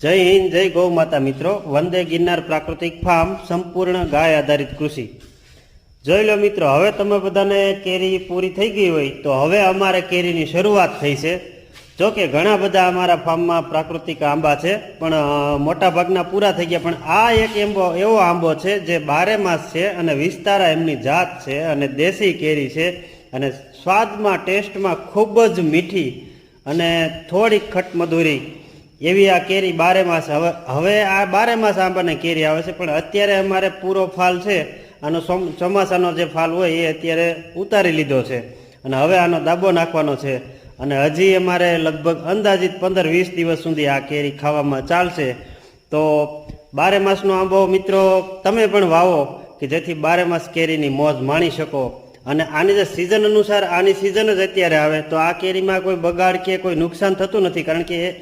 જય હિન્દ, જય ગૌ માતા મિત્રો. વંદે ગિરનાર પ્રાકૃતિક ફાર્મ, સંપૂર્ણ ગાય આધારિત કૃષિ. જોઈ લો મિત્રો, હવે તમે બધાને કેરી પૂરી થઈ ગઈ હોય તો હવે અમારે કેરીની શરૂઆત થઈ છે. જો કે ઘણા બધા અમારા ફાર્મમાં પ્રાકૃતિક આંબા છે, પણ મોટાભાગના મોટા ભાગના પૂરા થઈ ગયા. પણ આ એક એમ્બો એવો આંબો છે જે બારે માસ છે અને વિસ્તારા એમની જાત છે અને દેશી કેરી છે અને સ્વાદમાં, ટેસ્ટમાં ખૂબ જ મીઠી અને થોડીક ખટમધુરી. એવી આ કેરી બારે માસ હવે હવે આ બારે માસ આંબાને કેરી આવે છે, પણ અત્યારે અમારે પૂરો ફાલ છે, આનો ચોમ- ચોમાસાનો જે ફાલ હોય એ અત્યારે ઉતારી લીધો છે, અને હવે આનો દાબો નાખવાનો છે, અને હજી અમારે લગભગ અંદાજિત પંદર વીસ દિવસ સુધી આ કેરી ખાવામાં ચાલશે. તો બારે માસનો આંબો મિત્રો, તમે પણ વાવો કે જેથી બારે માસ કેરીની મોજ માણી શકો. અને આની જે સિઝન અનુસાર, આની સિઝન જ અત્યારે આવે, તો આ કેરીમાં કોઈ બગાડ કે કોઈ નુકસાન થતું નથી, કારણ કે